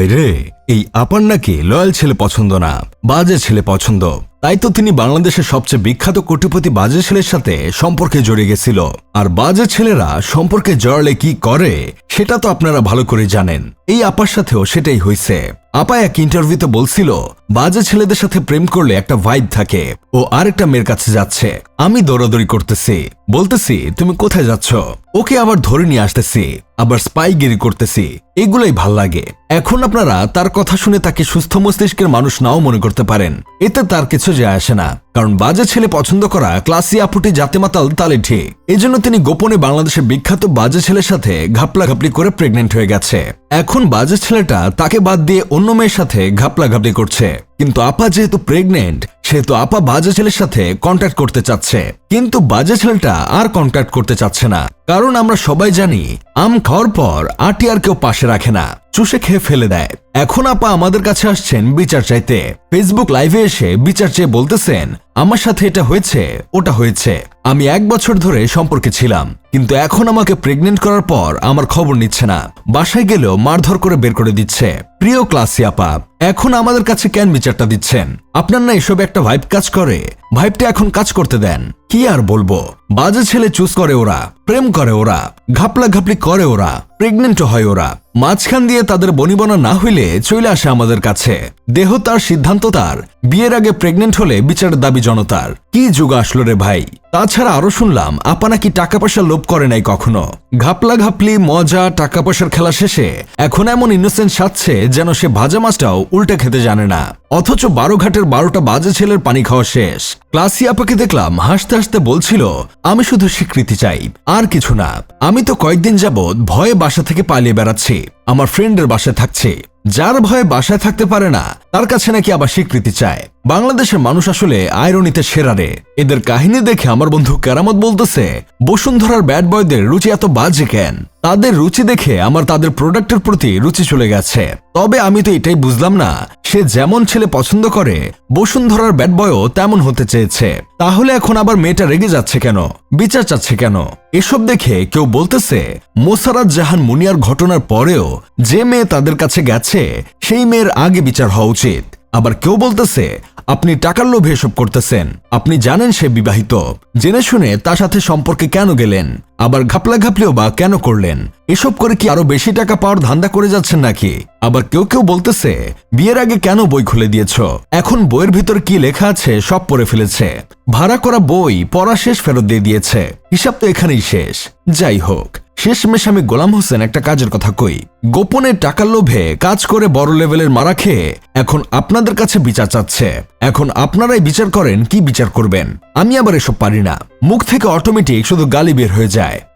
ভাইরে এই আপার নাকি লয়াল ছেলে পছন্দ না, বাজে ছেলে পছন্দ। তাই তো তিনি বাংলাদেশের সবচেয়ে বিখ্যাত কোটিপতি বাজে ছেলের সাথে সম্পর্কে জড়িয়ে গেছিল। আর বাজে ছেলেরা সম্পর্কে জড়ালে কি করে, সেটা তো আপনারা ভালো করে জানেন। এই আপার সাথেও সেটাই হয়েছে আপা এক ইন্টারভিউতে বলছিল, বাজে ছেলেদের সাথে প্রেম করলে একটা ভাইব থাকে, ও আরেকটা মেয়ের কাছে যাচ্ছে। আমি দৌড়াদৌড়ি করতেছি, বলতেছি, তুমি কোথায় যাচ্ছ? ওকে আবার ধরে নিয়ে আসতেছি, আবার স্পাইগিরি করতেছি, এগুলোই ভালো লাগে। এখন আপনারা তার কথা শুনে তাকে সুস্থ মস্তিষ্কের মানুষ নাও মনে করতে পারেন। এতে তার কিছু যায় আসে না। কারণ বাজে ছেলে পছন্দ করা ক্লাসি আপুটি জাতে মাতাল তালে ঠিক। এজন্য তিনি গোপনে বাংলাদেশের বিখ্যাত বাজে ছেলের সাথে ঘাপলা ঘাপলি করে প্রেগনেন্ট হয়ে গেছে। এখন বাজে ছেলেটা তাকে বাদ দিয়ে অন্য মেয়ের সাথে ঘাপলা ঘাপলি করছে। কিন্তু আপা যেহেতু প্রেগনেন্ট সেহেতু আপা বাজে ছেলের সাথে কন্ট্যাক্ট করতে চাচ্ছে। কিন্তু বাজে ছেলেটা আর কন্ট্যাক্ট করতে চাচ্ছে না। কারণ আমরা সবাই জানি, আম খাওয়ার পর আটি আর কেউ পাশে রাখে না। চুষে খেয়ে ফেলে দেয়। এখন আপা আমাদের কাছে আসছেন বিচার চাইতে। ফেসবুক লাইভে এসে বিচার চেয়ে বলতেছেন, আমার সাথে এটা হয়েছে, ওটা হয়েছে। আমি এক বছর ধরে সম্পর্কে ছিলাম, কিন্তু এখন আমাকে প্রেগনেন্ট করার পর আমার খবর নিচ্ছে না। বাসায় গেলেও মারধর করে বের করে দিচ্ছে। প্রিয় ক্লাসি আপা, এখন আমাদের কাছে কেন বিচারটা দিচ্ছেন। আপনার না এসব একটা ভাইব কাজ করে? ভাইবটা এখন কাজ করতে দেন। কি আর বলব? বাজে ছেলে চুজ করে ওরা, প্রেম করে ওরা, ঘাপলা ঘাপলি করে ওরা প্রেগনেন্ট হয় ওরা। মাঝখান দিয়ে তাদের বনিবনা না হইলে চলে আসে আমাদের কাছে। দেহ তার সিদ্ধান্ত তার, বিয়ের আগে প্রেগনেন্ট হলে বিচারের দাবি জনতার। কি যুগ আসলো রে ভাই? তাছাড়া আরও শুনলাম, আপা নাকি টাকা পয়সা লোভ করে নাই কখনো? ঘাপলা ঘাপলি, মজা, টাকা পয়সার খেলা শেষে, এখন এমন ইনোসেন্ট সাজছে যেন সে ভাজা মাছটাও উল্টে খেতে জানে না। অথচ বারো ঘাটের বারোটা বাজে ছেলের পানি খাওয়া শেষ। ক্লাসি আপাকে দেখলাম হাসতে হাসতে বলছিল, আমি শুধু স্বীকৃতি চাই, আর কিছু না। আমি তো কয়েকদিন যাবৎ ভয়ে বাসা থেকে পালিয়ে বেড়াচ্ছি। আমার ফ্রেন্ডের বাসায় থাকছে। যার ভয়ে বাসায় থাকতে পারে না তার কাছে নাকি আবার স্বীকৃতি চায়। বাংলাদেশের মানুষ আসলে আয়রনিতে সেরারে এদের কাহিনী দেখে আমার বন্ধু কেরামত বলতেছে, বসুন্ধরার ব্যাড বয়দের রুচি এত বাজে কেন? তাদের রুচি দেখে আমার তাদের প্রোডাক্টের প্রতি রুচি চলে গেছে। তবে আমি তো এটাই বুঝলাম না, সে যেমন ছেলে পছন্দ করে, বসুন্ধরার ব্যাড বয়ও তেমন হতে চেয়েছে। তাহলে এখন আবার মেয়েটা রেগে যাচ্ছে কেন? বিচার চাচ্ছে কেন? এসব দেখে কেউ বলতেছে, মোসারাত জাহান মুনিয়ার ঘটনার পরেও যে মেয়ে তাদের কাছে গেছে, সেই মেয়ের আগে বিচার হওয়া উচিত। আবার কেউ বলতেছে, আপনি টাকার লোভে এসব করতেছেন। আপনি জানেন সে বিবাহিত। জেনে শুনে তার সাথে সম্পর্কে কেন গেলেন? আবার ঘাপলা ঘাপলেও বা কেন করলেন? এসব করে কি আরও বেশি টাকা পাওয়ার ধান্দা করে যাচ্ছেন নাকি? আবার কেউ কেউ বলতেছে, বিয়ের আগে কেন বই খুলে দিয়েছ? এখন বইয়ের ভিতর কি লেখা আছে সব পড়ে ফেলেছে। ভাড়া করা বই পড়া শেষ ফেরত দিয়ে দিয়েছে। হিসাব তো এখানেই শেষ। যাই হোক শেষমেশ আমি গোলাম হোসেন একটা কাজের কথা কই। গোপনে টাকার লোভে কাজ করে বড় লেভেলের মারা খেয়ে এখন আপনাদের কাছে বিচার চাচ্ছে। এখন আপনারাই বিচার করেন কি বিচার করবেন। আমি আবার এসব পারি না। মুখ থেকে অটোমেটিক শুধু গালি বের হয়ে যায়।